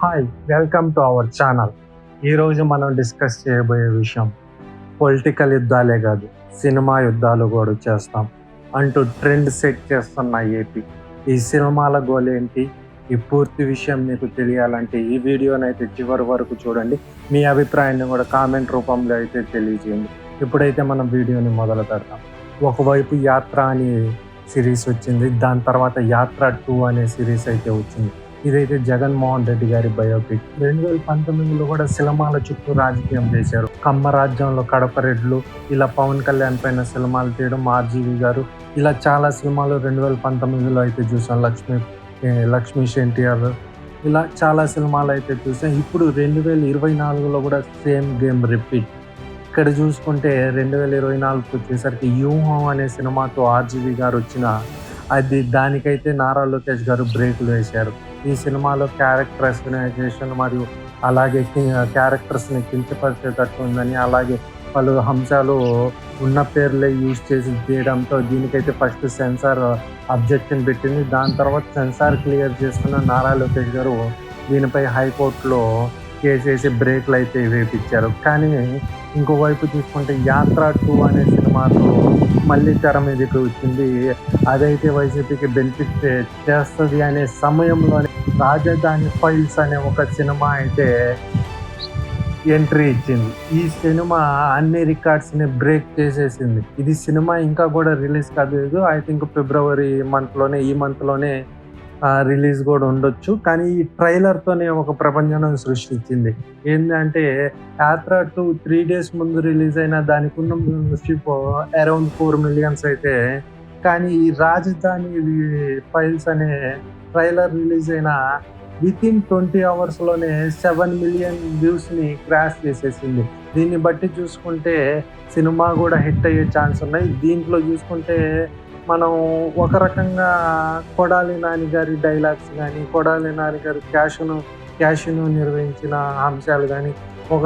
Hi welcome to our channel ఈరోజు మనం discuss చేయబోయే విషయం పొలిటికల్ యుద్ధాలే కాదు సినిమా యుద్ధాలు కూడా చేస్తాం. అంటూ ట్రెండ్ సెట్ చేస్తున్న ఏపీ ఈ సినిమాల గోల్ ఏంటి? ఈ పూర్తి విషయం మీకు తెలియాలంటే ఈ వీడియోనైతే చివరి వరకు చూడండి. మీ అభిప్రాయాన్ని కూడా కామెంట్ రూపంలో అయితే తెలియజేయండి. ఇప్పుడైతే మనం వీడియోని మొదలు పెడతాం. ఒకవైపు యాత్ర అనే సిరీస్ వచ్చింది దాని తర్వాత యాత్ర టూ అనే సిరీస్ అయితే వచ్చింది. ఇదైతే జగన్మోహన్ రెడ్డి గారి బయోపిక్. రెండు వేల పంతొమ్మిదిలో కూడా సినిమాల చుట్టూ రాజకీయం చేశారు. కమ్మ రాజ్యంలో కడప రెడ్లు ఇలా పవన్ కళ్యాణ్ పైన సినిమాలు తీయడం ఆర్జీవి గారు ఇలా చాలా సినిమాలు రెండు వేల పంతొమ్మిదిలో అయితే చూసాం. లక్ష్మీ లక్ష్మీ ఎన్టీఆర్ ఇలా చాలా సినిమాలు అయితే చూసాం. ఇప్పుడు రెండు వేల ఇరవై నాలుగులో కూడా సేమ్ గేమ్ రిపీట్. ఇక్కడ చూసుకుంటే రెండు వేల ఇరవై నాలుగుకి వచ్చేసరికి యూహం అనే సినిమాతో ఆర్జీవి గారు వచ్చిన అది దానికైతే నారా లోకేష్ గారు బ్రేకులు వేశారు. ఈ సినిమాలో క్యారెక్టరైజేషన్ మరియు అలాగే క్యారెక్టర్స్ని కించపరిచేటట్టు ఉందని అలాగే పలు అంశాలు ఉన్న పేర్లే యూజ్ చేసి తీయడంతో దీనికైతే ఫస్ట్ సెన్సార్ అబ్జెక్షన్ పెట్టింది. దాని తర్వాత సెన్సార్ క్లియర్ చేసుకున్న నారా లోకేష్ గారు దీనిపై హైకోర్టులో కేసేసి బ్రేక్లు అయితే వేపించారు. కానీ ఇంకోవైపు చూసుకుంటే యాత్ర టూ అనే సినిమాతో మళ్ళీ తెర మీదకి వచ్చింది. అదైతే వైసీపీకి బెనిఫిట్ చేస్తుంది అనే సమయంలోనే రాజధాని ఫైల్స్ అనే ఒక సినిమా అయితే ఎంట్రీ ఇచ్చింది. ఈ సినిమా అన్ని రికార్డ్స్ని బ్రేక్ చేసేసింది. ఇది సినిమా ఇంకా కూడా రిలీజ్ కాలేదు. ఐ థింక్ ఫిబ్రవరి మంత్లోనే ఈ మంత్లోనే రిలీజ్ కూడా ఉండొచ్చు. కానీ ఈ ట్రైలర్తోనే ఒక ప్రపంచం సృష్టించింది. ఏంటంటే యాత్ర టూ త్రీ డేస్ ముందు రిలీజ్ అయిన దానికి ఉన్న మెంబర్షిప్ అరౌండ్ ఫోర్ మిలియన్స్ అయితే కానీ ఈ రాజధాని ఫైల్స్ అనే ట్రైలర్ రిలీజ్ అయిన విత్ ఇన్ ట్వంటీ అవర్స్లోనే సెవెన్ మిలియన్ వ్యూస్ని క్రాష్ చేసేసింది. దీన్ని బట్టి చూసుకుంటే సినిమా కూడా హిట్ అయ్యే ఛాన్స్ ఉన్నాయి. దీంట్లో చూసుకుంటే మనం ఒక రకంగా కొడాలి నాని గారి డైలాగ్స్ కానీ కొడాలి నాని గారి క్యాష్ను క్యాష్ను నిర్వహించిన అంశాలు కానీ ఒక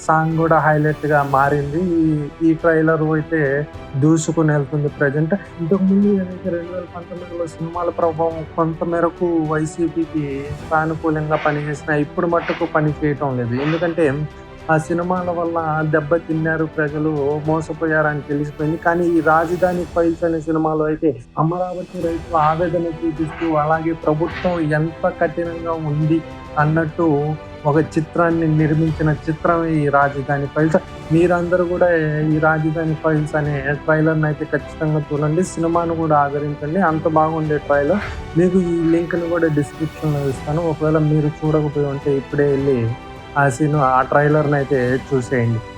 సాంగ్ కూడా హైలైట్గా మారింది. ఈ- ఈ ట్రైలర్ అయితే దూసుకుని వెళ్తుంది ప్రజెంట్ ఇంతకుముందు ఏదైతే రెండు వేల పంతొమ్మిదిలో సినిమాల ప్రభావం కొంత మేరకు వైసీపీకి సానుకూలంగా పనిచేసిన ఇప్పుడు మట్టుకు పని చేయటం లేదు. ఎందుకంటే ఆ సినిమాల వల్ల దెబ్బతిన్నారు ప్రజలు మోసపోయారని తెలిసిపోయింది. కానీ ఈ రాజధాని ఫైల్స్ అనే సినిమాలో అయితే అమరావతి రైతులు ఆవేదన చూపిస్తూ అలాగే ప్రభుత్వం ఎంత కఠినంగా ఉంది అన్నట్టు ఒక చిత్రాన్ని నిర్మించిన చిత్రం ఈ రాజధాని ఫైల్స్. మీరందరూ కూడా ఈ రాజధాని ఫైల్స్ అనే ట్రైలర్ని అయితే ఖచ్చితంగా చూడండి. సినిమాను కూడా ఆదరించండి. అంత బాగుండే ట్రైలర్. మీకు ఈ లింక్ని కూడా డిస్క్రిప్షన్లో ఇస్తాను. ఒకవేళ మీరు చూడకపోయి ఉంటే ఇప్పుడే వెళ్ళి ఆ సీన్ ఆ ట్రైలర్ని అయితే చూసేయండి.